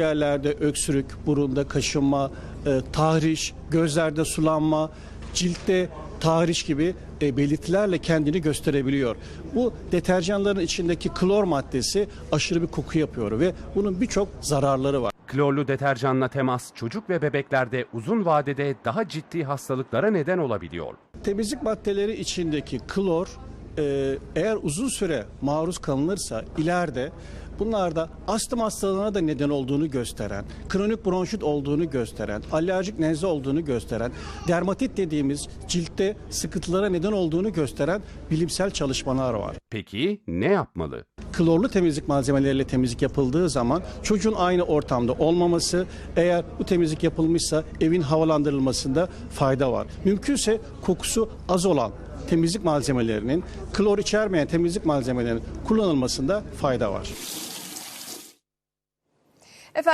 Yerlerde öksürük, burunda kaşınma, e, tahriş, gözlerde sulanma, ciltte tahriş gibi e, belirtilerle kendini gösterebiliyor. Bu deterjanların içindeki klor maddesi aşırı bir koku yapıyor ve bunun birçok zararları var. Klorlu deterjanla temas çocuk ve bebeklerde uzun vadede daha ciddi hastalıklara neden olabiliyor. Temizlik maddeleri içindeki klor e, eğer uzun süre maruz kalınırsa ileride bunlarda astım hastalığına da neden olduğunu gösteren, kronik bronşit olduğunu gösteren, alerjik nezle olduğunu gösteren, dermatit dediğimiz ciltte sıkıntılara neden olduğunu gösteren bilimsel çalışmalar var. Peki ne yapmalı? Klorlu temizlik malzemeleriyle temizlik yapıldığı zaman çocuğun aynı ortamda olmaması, eğer bu temizlik yapılmışsa evin havalandırılmasında fayda var. Mümkünse kokusu az olan temizlik malzemelerinin klor içermeyen temizlik malzemelerinin kullanılmasında fayda var.